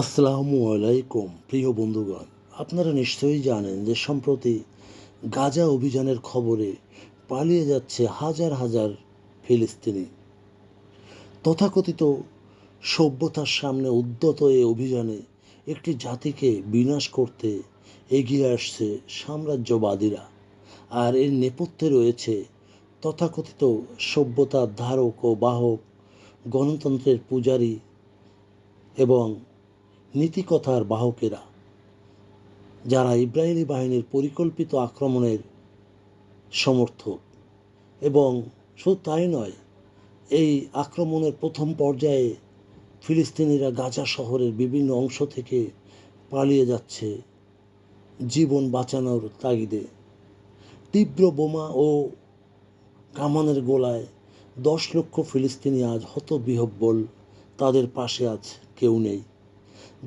আসসালামু আলাইকুম, প্রিয় বন্ধুগণ। আপনারা নিশ্চয়ই জানেন যে সম্প্রতি গাজা অভিযানের খবরে পালিয়ে যাচ্ছে হাজার হাজার ফিলিস্তিনি। তথাকথিত সভ্যতার সামনে উদ্যত এই অভিযানে একটি জাতিকে বিনাশ করতে এগিয়ে আসছে সাম্রাজ্যবাদীরা। আর এর নেপথ্যে রয়েছে তথাকথিত সভ্যতার ধারক ও বাহক, গণতন্ত্রের পূজারী এবং নীতিকথার বাহকেরা, যারা ইব্রাহিলি বাহিনীর পরিকল্পিত আক্রমণের সমর্থক। এবং শুধু তাই নয়, এই আক্রমণের প্রথম পর্যায়ে ফিলিস্তিনিরা গাজা শহরের বিভিন্ন অংশ থেকে পালিয়ে যাচ্ছে জীবন বাঁচানোর তাগিদে। তীব্র বোমা ও কামানের গোলায় দশ লক্ষ ফিলিস্তিনি আজ হতবিহব্বল, তাদের পাশে আজ কেউ নেই।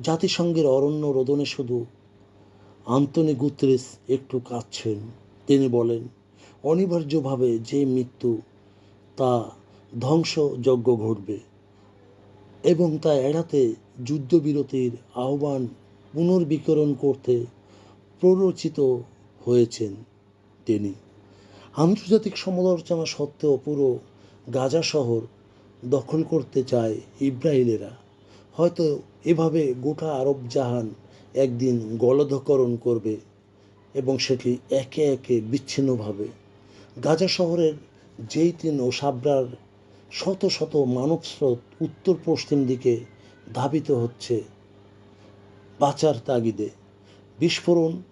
জাতিসংঘের অরণ্য রোদনে শুধু আন্তনি গুত্রেস একটু কাঁদছেন। তিনি বলেন, অনিবার্যভাবে যে মৃত্যু, তা ধ্বংসযজ্ঞ ঘটবে এবং তা এড়াতে যুদ্ধবিরতির আহ্বান পুনর্বিকরণ করতে প্ররোচিত হয়েছেন তিনি। আন্তর্জাতিক সমালোচনা সত্ত্বেও পুরো গাজা শহর দখল করতে চায় ইব্রাহিলেরা হয়তো এভাবে গোটা আরব জাহান একদিন গলধকরণ করবে এবং সেটি একে একে বিচ্ছিন্নভাবে। গাজা শহরের জেইতিন ও সাবরার শত শত মানব স্রোত উত্তর পশ্চিম দিকে ধাবিত হচ্ছে বাঁচার তাগিদে। বিস্ফোরণ,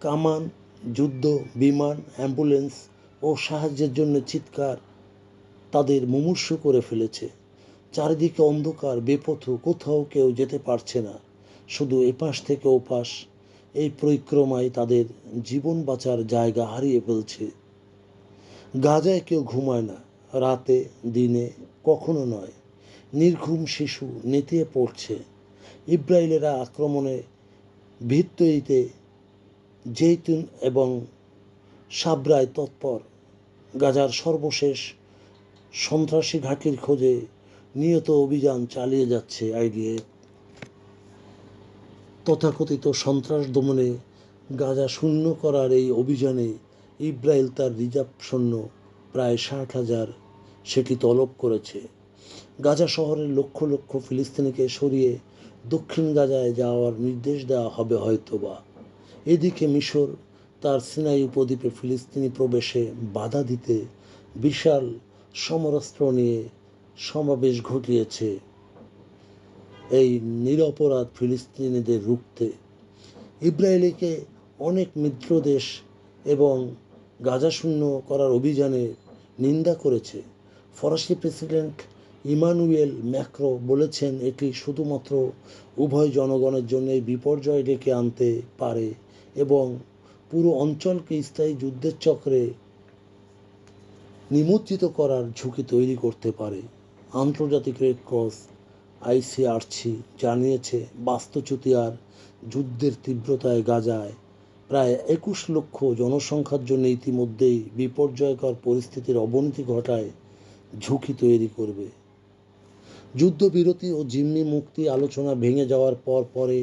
কামান, যুদ্ধ, বিমান, অ্যাম্বুলেন্স ও সাহায্যের জন্য চিৎকার তাদের মুমূর্ষু করে ফেলেছে। চারিদিকে অন্ধকার, বেপথু, কোথাও কেউ যেতে পারছে না। শুধু এপাশ থেকে ওপাশ। এই পরিক্রমায় তাদের জীবন বাঁচার জায়গা হারিয়ে ফেলছে। গাজায় কেউ ঘুমায় না। রাতে, দিনে কখনো নয়। নির্ঘুম শিশু নেতিয়ে পড়ছে। ইব্রাহিলেরা আক্রমণে ভিত তৈরিতে জেইতুন এবং সাবরায় তৎপর। গাজার সর্বশেষ সন্ত্রাসী ঘাঁটির খোঁজে নিয়ত অভিযান চালিয়ে যাচ্ছে আইডিএফ তথাকথিত সন্ত্রাস দমনে গাজা শূন্য করার এই অভিযানে ইব্রাহিল তার রিজার্ভ সৈন্য প্রায় ষাট হাজার। সেটি তলব করেছে। গাজা শহরের লক্ষ লক্ষ ফিলিস্তিনিকে সরিয়ে দক্ষিণ গাজায় যাওয়ার নির্দেশ দেওয়া হবে হয়তোবা। এদিকে মিশর তার সিনাই উপদ্বীপে ফিলিস্তিনি প্রবেশে বাধা দিতে বিশাল সমরাস্ত্র নিয়ে সমাবেশ ঘটিয়েছে এই নিরপরাধ ফিলিস্তিনিদের রুখতে। ইব্রাহিলিকে অনেক মিত্র দেশ এবং গাজা শূন্য করার অভিযানে নিন্দা করেছে। ফরাসি প্রেসিডেন্ট ইমানুয়েল ম্যাক্রো বলেছেন, এটি শুধুমাত্র উভয় জনগণের জন্য বিপর্যয় ডেকে আনতে পারে এবং পুরো অঞ্চলকে স্থায়ী যুদ্ধের চক্রে নিমজ্জিত করার ঝুঁকি তৈরি করতে পারে। আন্তর্জাতিক রেড ক্রস আইসিআরসি জানিয়েছে বাস্তুচ্যুতি আর যুদ্ধের তীব্রতায় গাজায় প্রায় একুশ লক্ষ জনসংখ্যার জন্য ইতিমধ্যেই বিপর্যয়কর পরিস্থিতির অবনতি ঘটায়, ঝুঁকি তৈরি করবে। যুদ্ধবিরতি ও জিম্মি মুক্তি আলোচনা ভেঙে যাওয়ার পর পরে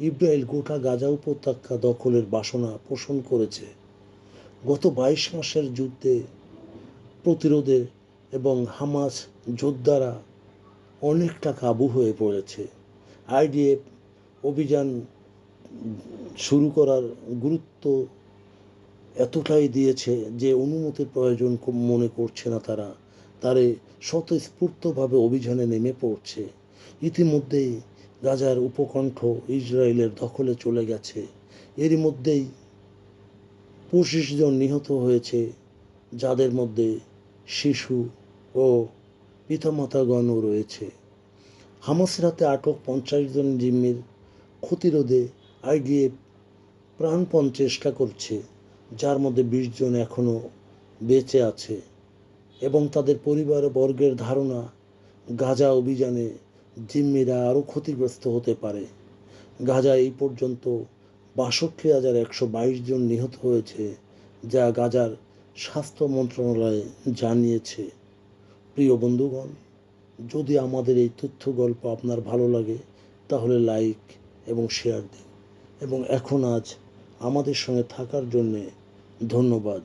ইব্রাহিল গোটা গাজা উপত্যকা দখলের বাসনা পোষণ করেছে। গত বাইশ মাসের যুদ্ধে প্রতিরোধে এবং হামাস যোদ্ধারা অনেকটা কাবু হয়ে পড়েছে। আইডিএফ অভিযান শুরু করার গুরুত্ব এতটাই দিয়েছে যে অনুমতির প্রয়োজন মনে করছে না তারা। তারে স্বতঃস্ফূর্তভাবে অভিযানে নেমে পড়ছে। ইতিমধ্যেই গাজার উপকণ্ঠ ইসরায়েলের দখলে চলে গেছে। এরই মধ্যেই পঁচিশ জন নিহত হয়েছে, যাদের মধ্যে শিশু ও পিতামাতাগণও রয়েছে। হামাসের হাতে আটক পঞ্চাশ জন জিম্মির ক্ষতিরোধে আইডিএফ প্রাণপণ চেষ্টা করছে, যার মধ্যে বিশ জন এখনও বেঁচে আছে এবং তাদের পরিবার বর্গের ধারণা, গাজা অভিযানে জিম্মিরা আরও ক্ষতিগ্রস্ত হতে পারে। গাজা এই পর্যন্ত বাষট্টি হাজার একশো বাইশ জন নিহত হয়েছে, যা গাজার স্বাস্থ্য মন্ত্রণালয় জানিয়েছে। প্রিয় বন্ধুগণ, যদি আমাদের এই তথ্য গল্প আপনার ভালো লাগে, তাহলে লাইক এবং শেয়ার দিন। এবং এখন আজ আমাদের সঙ্গে থাকার জন্যে ধন্যবাদ।